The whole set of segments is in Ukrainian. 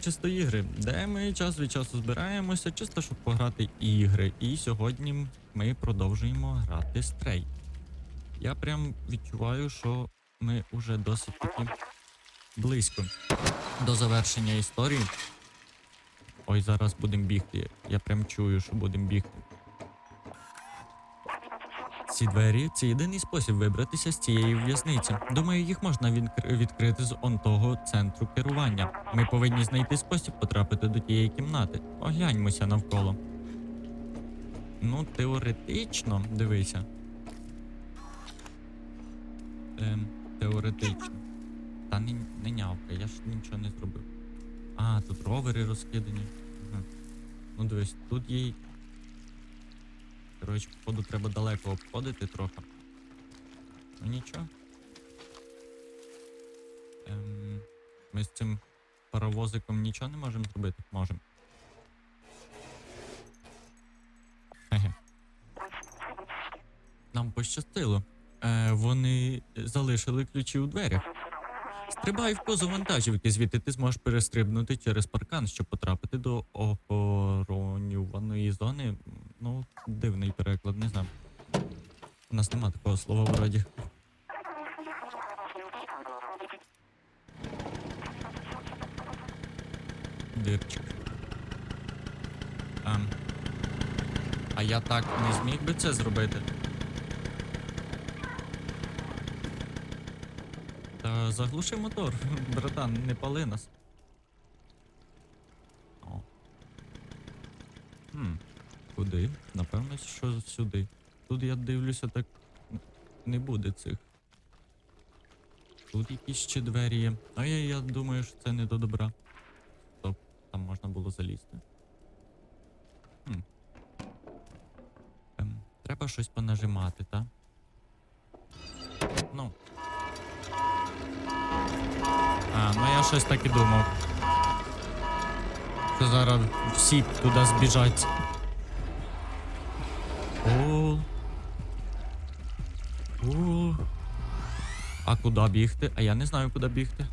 Чисто Ігри, де ми час від часу збираємося, чисто щоб пограти ігри. І сьогодні ми продовжуємо грати стрей. Я прям відчуваю, що ми вже досить таки близько до завершення історії. Ой, зараз будемо бігти. Я прям чую, що будемо бігти. Ці двері це єдиний спосіб вибратися з цієї в'язниці. Думаю, їх можна відкрити з он того центру керування. Ми повинні знайти спосіб потрапити до тієї кімнати. Огляньмося навколо. Ну, теоретично, дивися. Ем, теоретично. Та не, не нявка, я ж нічого не зробив. А, тут ровери розкидані. Ага. Ну дивись, тут є. Коротше, походу треба далеко обходити трохи. Ну нічого. Ем, ми з цим паровозиком нічого не можемо зробити? Можемо. Нам пощастило. Е, вони залишили ключі у дверях. Стрибай в позу вантажівки, звідти ти зможеш перестрибнути через паркан, щоб потрапити до охоронюваної зони. Ну, дивний переклад, не знаю. У нас нема такого слова в роді. Дирчик. А, а я так не зміг би це зробити. Та заглуши мотор, братан, не пали нас. Хм. Куди? Напевно, що сюди. Тут я дивлюся, так не буде цих. Тут якісь ще двері є. А я, я думаю, що це не до добра. Стоп, там можна було залізти. Хм. Ем, треба щось понажимати, так? Ну. А, ну я щось так і думав. Що зараз всі туди збіжать. О. О. А куди бігти? А я не знаю, куди бігти.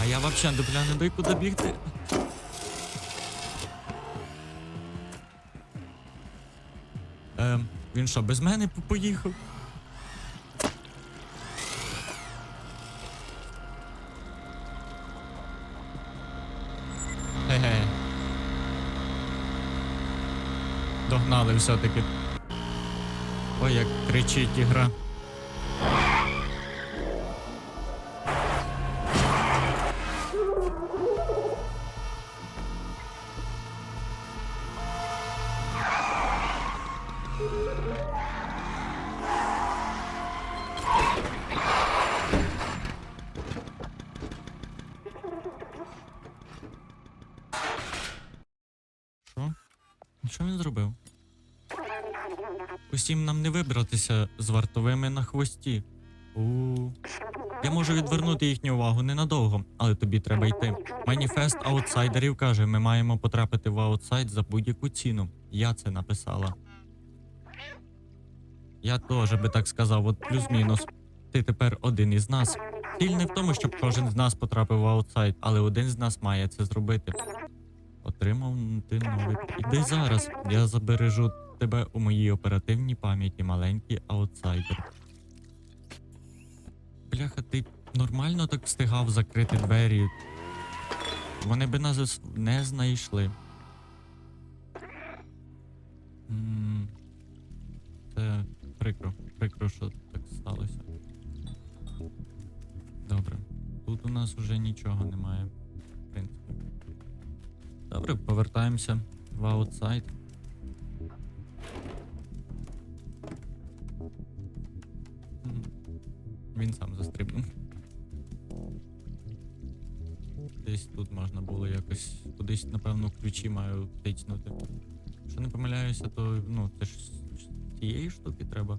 А я взагалі дупля не дай куди бігти. Ем, він що, без мене поїхав? Догнали все-таки. Ой, як кричить ігра. Вибратися з вартовими на хвості. у Я можу відвернути їхню увагу ненадовго, але тобі треба йти. Маніфест аутсайдерів каже, ми маємо потрапити в аутсайд за будь-яку ціну. Я це написала. Я теж би так сказав, от плюс-мінус. Ти тепер один із нас. Ціль не в тому, щоб кожен з нас потрапив в аутсайд, але один з нас має це зробити. Отримав ти новий. Іди зараз. Я забережу тебе у моїй оперативній пам'яті, маленький аутсайдер. Бляха, ти нормально так встигав закрити двері. Вони би нас не знайшли. Це прикро, прикро, що так сталося. Добре. Тут у нас вже нічого немає, в принципі. Добре, повертаємося в аутсайд. Він сам застрибнув. Десь тут можна було якось кудись, напевно, ключі маю тицнути. Якщо не помиляюся, то ну, це ж з цієї штуки треба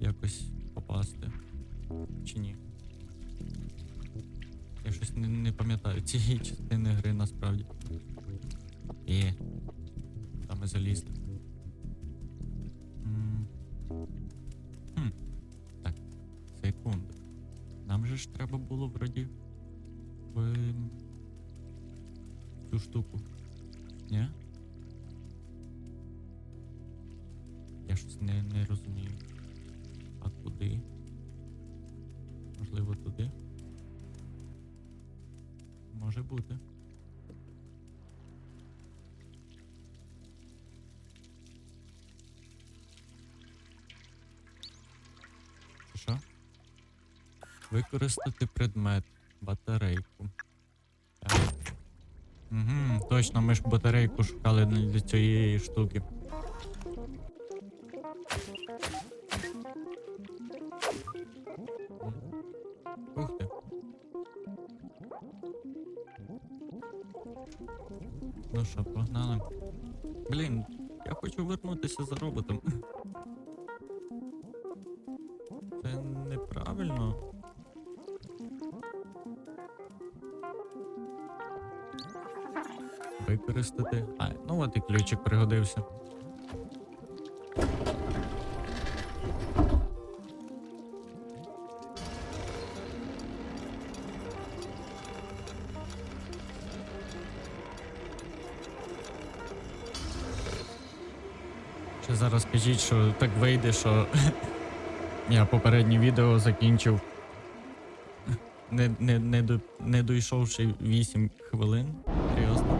якось попасти. Чи ні? Я щось не, не пам'ятаю цієї частини гри насправді. Є. Там і залізти. Же ж треба було вроді в цю штуку. Ні? Я щось не, не розумію. А куди? Можливо, туди? Може бути. Використати предмет. Батарейку. Так. Угу, точно, ми ж батарейку шукали для цієї штуки. Ух ти. Ну що, погнали. Блін, я хочу вернутися за роботом. Використати. А, ну от і ключик пригодився. Ще зараз скажіть, що так вийде, що я попереднє відео закінчив. Не, не, не, до, не дійшовши 8 хвилин. Серйозно.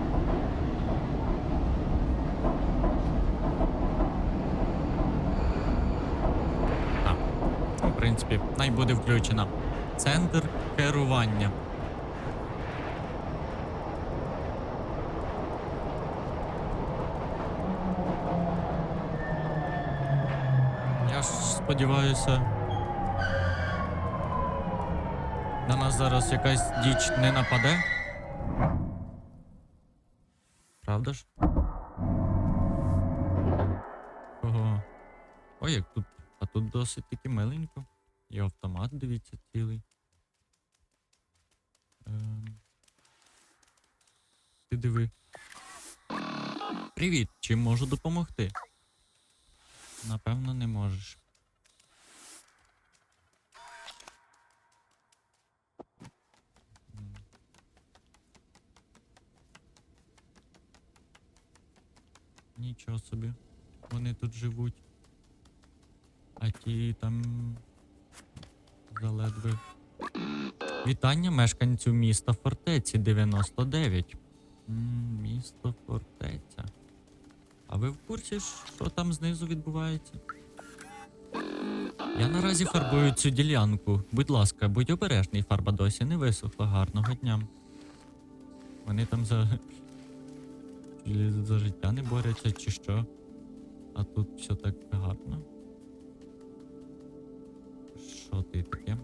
Ну, в принципі, най буде включена. Центр керування. Я ж сподіваюся. На нас зараз якась діч не нападе. Правда ж? Ого. Ой, як тут. А тут досить таки миленько. І автомат, дивіться, цілий. Ем... Ти диви. Привіт, чим можу допомогти? Напевно, не можеш. Нічого собі. Вони тут живуть. А ті там заледве. Вітання мешканцю міста Фортеці 99. М, Місто Фортеця. А ви в курсі, що там знизу відбувається? Я наразі фарбую цю ділянку. Будь ласка, будь обережний, фарба досі не висохла. Гарного дня. Вони там за. Чи за життя не борються, чи що. А тут все так гарно. Що ти таке?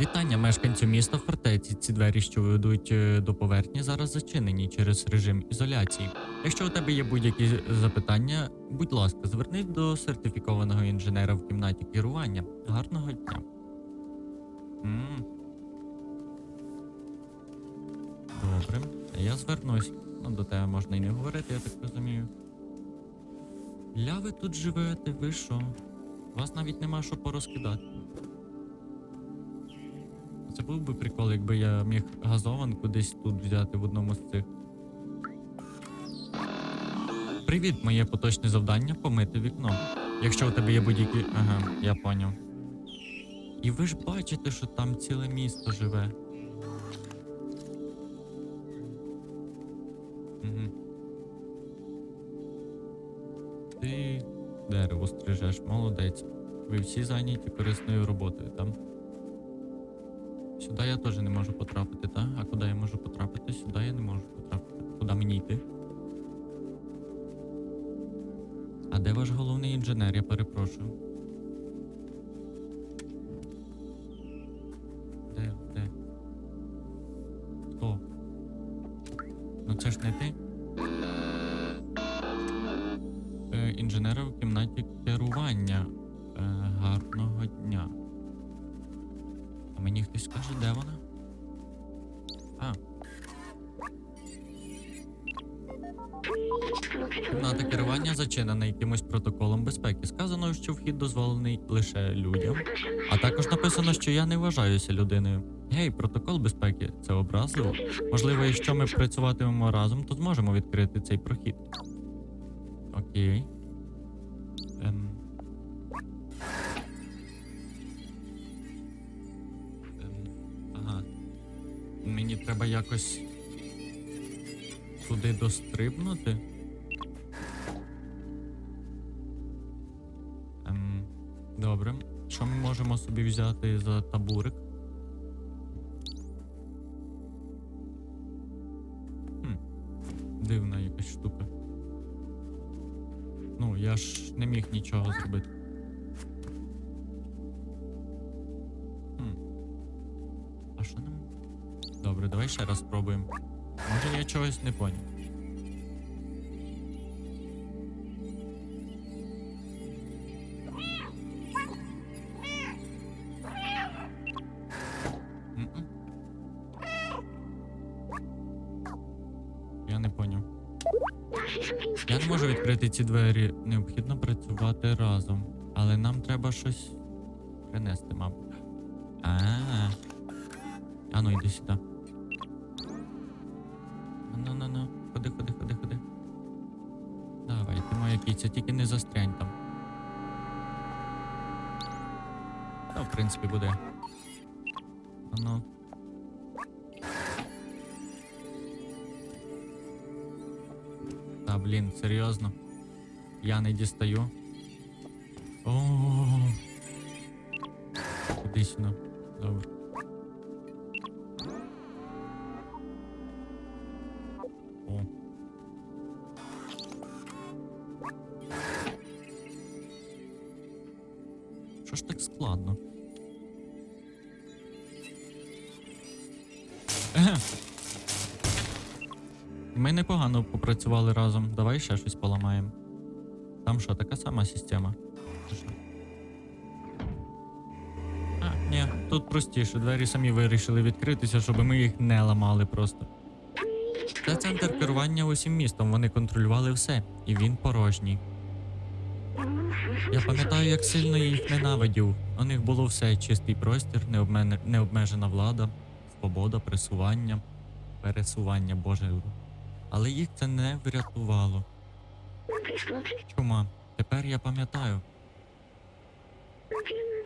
Вітання мешканцю міста фортеці. Ці двері, що ведуть е, до поверхні, зараз зачинені через режим ізоляції. Якщо у тебе є будь-які запитання, будь ласка, звернись до сертифікованого інженера в кімнаті керування. Гарного дня. м Добре, я звернусь. Ну, до тебе можна і не говорити, я так розумію. Ля ви тут живете, ви що? Вас навіть нема що порозкидати. Це був би прикол, якби я міг газованку десь тут взяти в одному з цих. Привіт, моє поточне завдання помити вікно. Якщо у тебе є будь-які. Ага, я поняв. І ви ж бачите, що там ціле місто живе. Ви всі зайняті корисною роботою, там. Сюди я теж не можу потрапити, так? А куди я можу потрапити? Сюди я не можу потрапити. Куди мені йти? А де ваш головний інженер, я перепрошую? Де? Де? Хто? Ну це ж не ти? Е, інженера в кімнаті керування. Е, гарного дня. А мені хтось скаже, де вона? А. Кімната керування зачинена якимось протоколом безпеки. Сказано, що вхід дозволений лише людям. А також написано, що я не вважаюся людиною. Гей, протокол безпеки це образливо. Можливо, якщо ми працюватимемо разом, то зможемо відкрити цей прохід. Окей. Ем. Мені треба якось туди дострибнути. Ем, добре. Що ми можемо собі взяти за табурик? Хм. Дивна якась штука. Ну, я ж не міг нічого зробити. Давай ще раз спробуємо. Може я чогось не поняв. Я не поняв. Я не можу відкрити ці двері. Необхідно працювати разом. Але нам треба щось принести, мабуть. А. А ну йди сюди. Ти тільки не застрянь там. Та, в принципі, буде. Ну. Та, блін, серйозно. Я не дістаю. О. Іди сюди. Добре. Попрацювали разом. Давай ще щось поламаємо. Там що, така сама система? А, ні, тут простіше. Двері самі вирішили відкритися, щоб ми їх не ламали просто. Це центр керування усім містом. Вони контролювали все, і він порожній. Я пам'ятаю, як сильно їх ненавидів. У них було все: чистий простір, необмежена влада, свобода, пресування, пересування, боже. Але їх це не врятувало. Чума, тепер я пам'ятаю.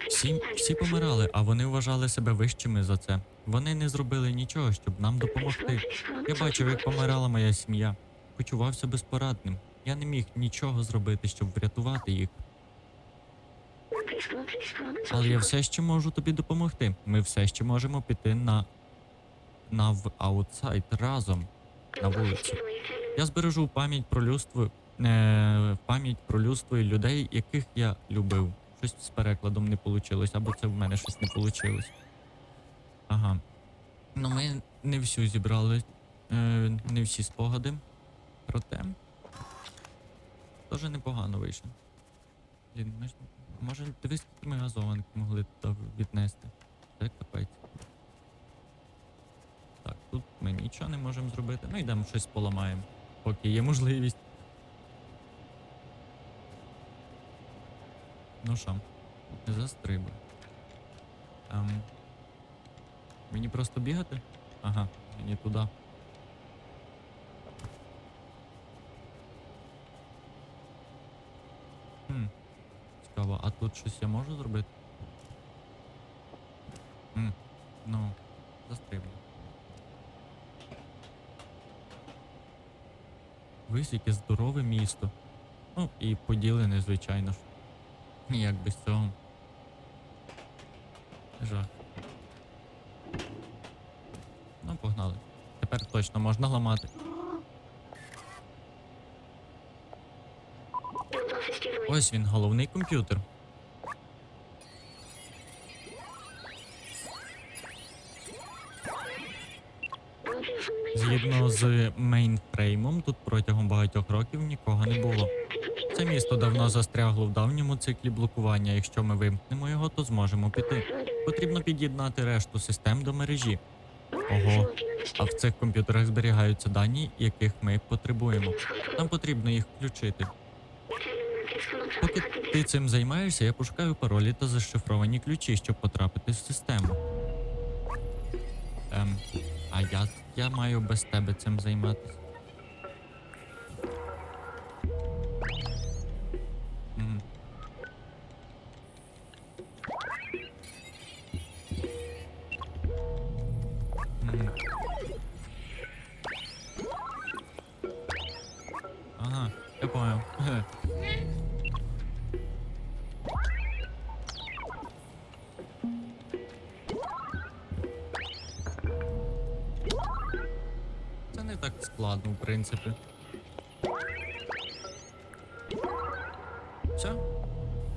Всі, всі помирали, а вони вважали себе вищими за це. Вони не зробили нічого, щоб нам допомогти. Я бачив, як помирала моя сім'я. Почувався безпорадним. Я не міг нічого зробити, щоб врятувати їх. Але я все ще можу тобі допомогти. Ми все ще можемо піти на. на в аутсайд разом на вулицю. Я збережу пам'ять про людство, е, пам'ять про людство і людей, яких я любив. Щось з перекладом не вийшло, або це в мене щось не вийшло. Ага. Ну, ми не всю зібрали, е, не всі спогади. Проте. Теж непогано вийшло. Блін, ми ж, може, дивись, ми газованки могли туди віднести. Це капець. Так, тут ми нічого не можемо зробити. Ну йдемо щось поламаємо, поки є можливість. Ну що, застрибуй. Ем, мені просто бігати? Ага, мені туди. Хм, цікаво, а тут щось я можу зробити? Хм, ну, застрибну. Вись, яке здорове місто. Ну, і поділене, звичайно ж. Як без цього. Жах. Ну, погнали. Тепер точно можна ламати. Ось він, головний комп'ютер. Згідно з мейнфреймом, тут протягом багатьох років нікого не було. Це місто давно застрягло в давньому циклі блокування. Якщо ми вимкнемо його, то зможемо піти. Потрібно під'єднати решту систем до мережі. Ого, А в цих комп'ютерах зберігаються дані, яких ми потребуємо. Нам потрібно їх включити. Поки ти цим займаєшся, я пошукаю паролі та зашифровані ключі, щоб потрапити в систему. Ем, а я, я маю без тебе цим займатися.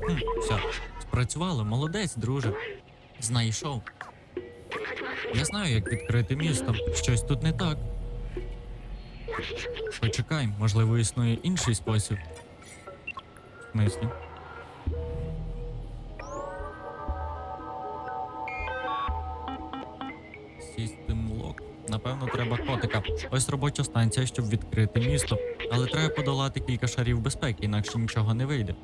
Хм, все. Спрацювало, молодець, друже. Знайшов. Я знаю, як відкрити місто. Щось тут не так. Почекай, можливо, існує інший спосіб. В смислі? Напевно, треба котика. Ось робоча станція, щоб відкрити місто. Але треба подолати кілька шарів безпеки, інакше нічого не вийде.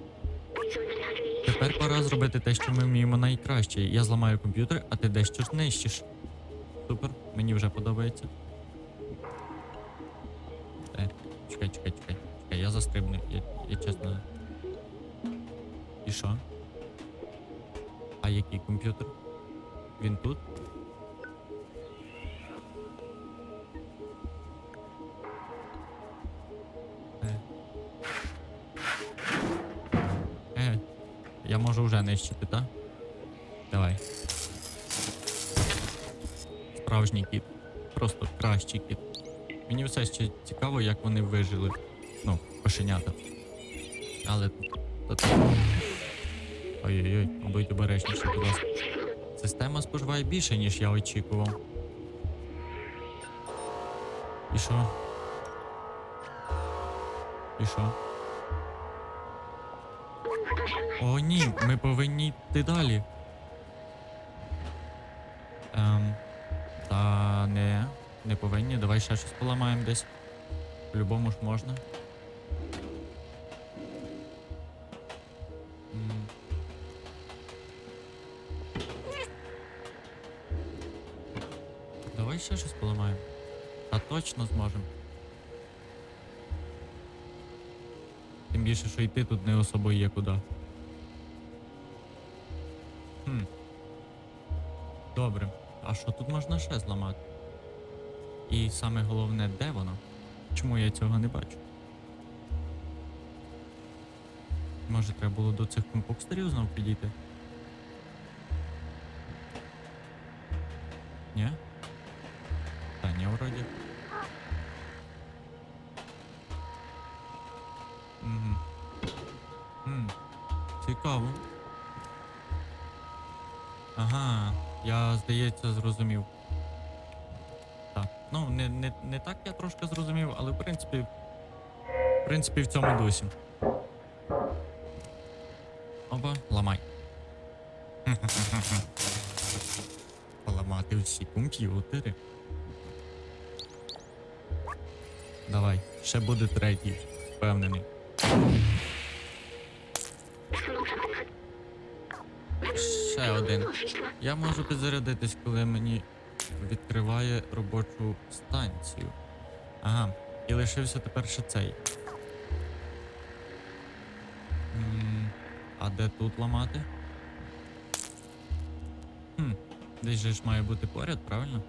Тепер пора зробити те, що ми вміємо найкраще. Я зламаю комп'ютер, а ти дещо знищиш. Супер, мені вже подобається. Е, чекай, чекай, чекай. Чекай, я застрибну, я, я чесно. І що? А який комп'ютер? Він тут? Можу вже нищити, так? Давай. Справжній кіт. Просто кращий кіт. Мені все ще цікаво, як вони вижили. Ну, кошенята. Але. Ой-ой-ой, будь обережніше, будь ласка. Система споживає більше, ніж я очікував. І що? І що? О, ні, ми повинні йти далі. Ем, та не, не повинні. Давай ще щось поламаємо десь. По-любому ж можна. М. Давай ще щось поламаємо. Та точно зможемо. Тим більше, що йти тут не особо є куди. Добре. А що тут можна ще зламати? І саме головне, де воно? Чому я цього не бачу? Може, треба було до цих компокстерів знов підійти? Ні? Та ні, вроді. Цікаво. Ага, я, здається, зрозумів. Так. Ну, не, не, не так я трошки зрозумів, але в принципі. В принципі, в цьому дусі. Оба, ламай. Поламати всі комп'ютери. Давай, ще буде третій, впевнений. Ще один. Я можу підзарядитись, коли мені відкриває робочу станцію. Ага, і лишився тепер ще цей. А де тут ламати? Хм, десь же ж має бути поряд, правильно?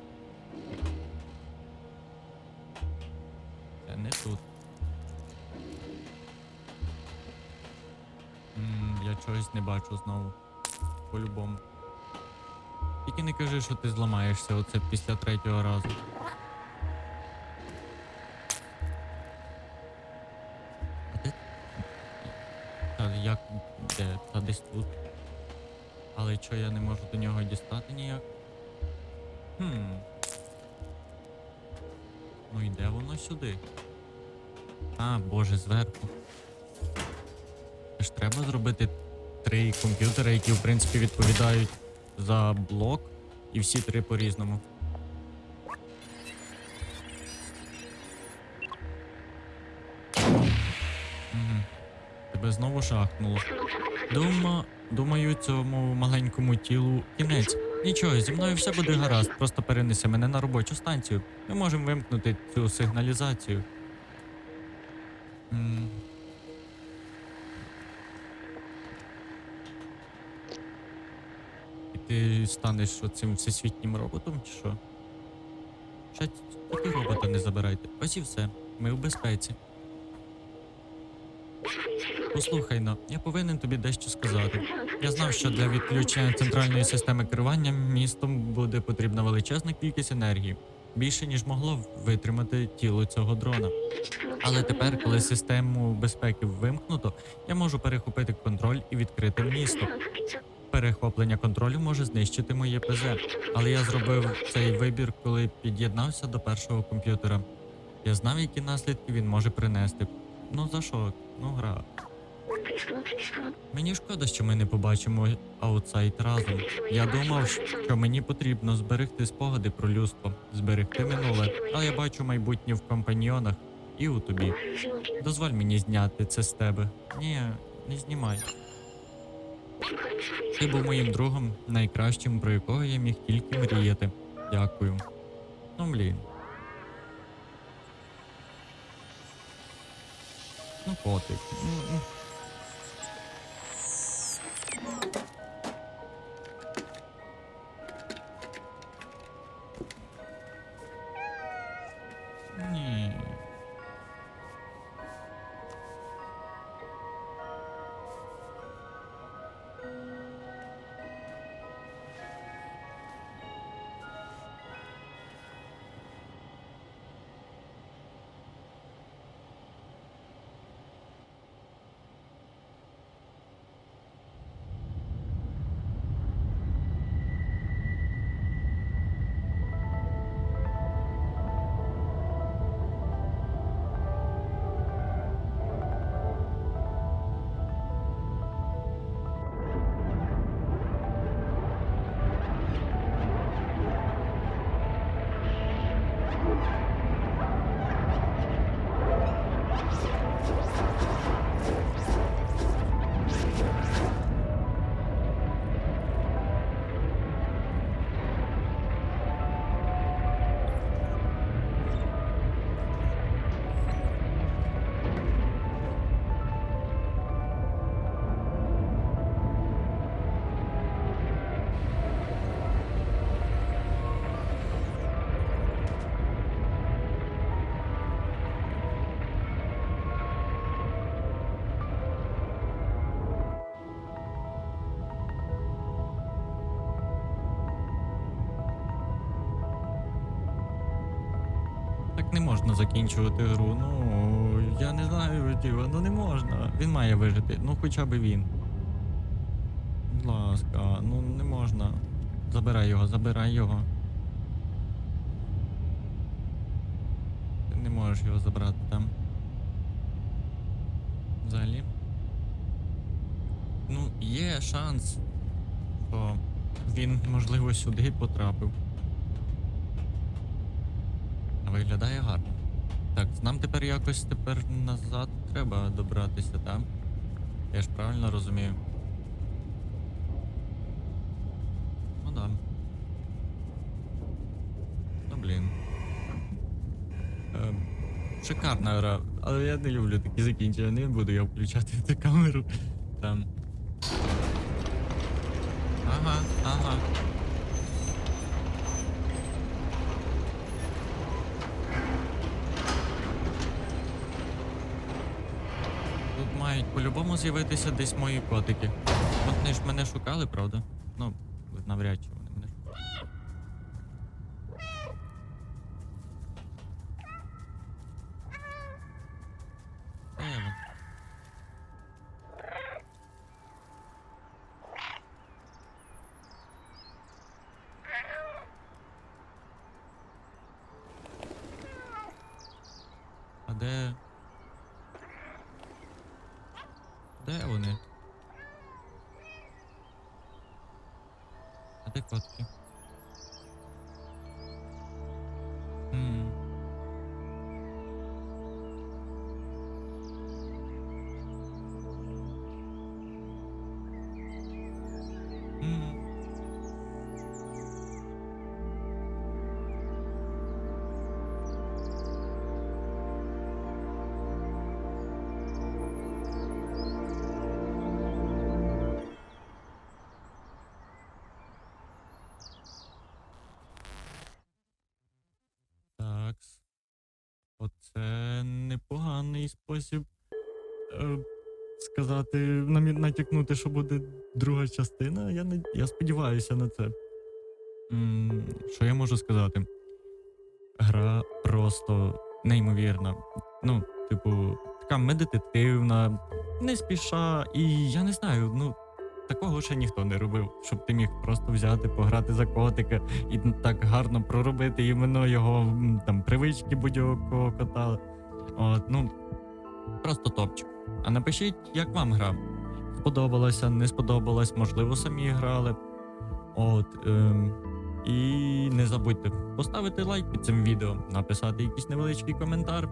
Це не тут. М, Я чогось не бачу знову. По-любому. Тільки не кажи, що ти зламаєшся оце після третього разу. А де? Та як де? Та десь тут. Але чого я не можу до нього дістати ніяк? Хм. Ну йде воно сюди. А, боже, зверху. Ж треба зробити три комп'ютери, які в принципі відповідають за блок, і всі три по-різному. Тебе знову шахнуло. Дума, думаю, цьому маленькому тілу кінець. Нічого, зі мною все буде гаразд, просто перенеси мене на робочу станцію. Ми можемо вимкнути цю сигналізацію. Ти станеш цим всесвітнім роботом, чи що? Ще тільки робота не забирайте. Ось і все. Ми в безпеці. Послухай но, я повинен тобі дещо сказати. Я знав, що для відключення центральної системи керування містом буде потрібна величезна кількість енергії, більше ніж могло витримати тіло цього дрона. Але тепер, коли систему безпеки вимкнуто, я можу перехопити контроль і відкрити місто. Перехоплення контролю може знищити моє ПЗ, але я зробив цей вибір, коли під'єднався до першого комп'ютера. Я знав, які наслідки він може принести. Ну за що? Ну гра. Мені шкода, що ми не побачимо аутсайд разом. Я думав, що мені потрібно зберегти спогади про людство, зберегти минуле, але я бачу майбутнє в компаньйонах і у тобі. Дозволь мені зняти це з тебе. Ні, не знімай. Ти був моїм другом, найкращим, про якого я міг тільки мріяти. Дякую. Ну, блін. Ну, котик. Можна закінчувати гру. Ну, я не знаю, Діва, ну не можна. Він має вижити. Ну хоча б він. Будь ласка, ну не можна. Забирай його, забирай його. Ти не можеш його забрати там. Взагалі. Ну, є шанс, що він, можливо, сюди потрапив. Виглядає гарно. Так, нам тепер якось тепер назад треба добратися, так? Я ж правильно розумію. Ну да. Ну блін. Ем, шикарна гра, але я не люблю такі закінчення, не буду я включати ту камеру. Там. Ага, ага. Тут мають по-любому з'явитися десь мої котики. Вони ж мене шукали, правда? Ну, навряд чи вони мене шукали. А де. Де вони? А де котки? Оце непоганий спосіб е, сказати, намі- натякнути, що буде друга частина. Я, не, я сподіваюся на це. М, що я можу сказати? Гра просто неймовірна. Ну, типу, така медитативна, не спіша, і я не знаю, ну. Такого ще ніхто не робив, щоб ти міг просто взяти, пограти за котика і так гарно проробити іменно його там привички будь-якого кота. От, ну, просто топчик. А напишіть, як вам гра. Сподобалася, не сподобалась, можливо, самі грали. От, ем, і не забудьте поставити лайк під цим відео, написати якийсь невеличкий коментар.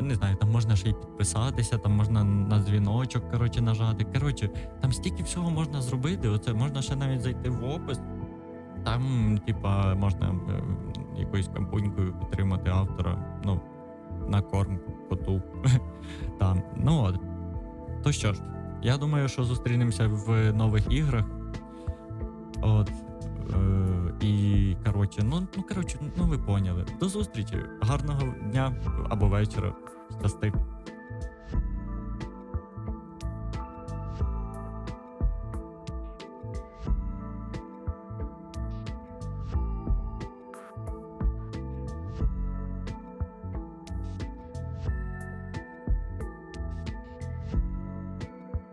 Не знаю, там можна ще й підписатися, там можна на дзвіночок коротше, нажати. Коротше, там стільки всього можна зробити. Оце можна ще навіть зайти в опис. Там, типа, можна е, якоюсь кампунькою підтримати автора. Ну, на корм коту. Там. Ну от. То що ж, я думаю, що зустрінемося в нових іграх. От. Е, і коротше, ну, ну коротше, ну ви поняли. До зустрічі. Гарного дня або вечора. Щасти.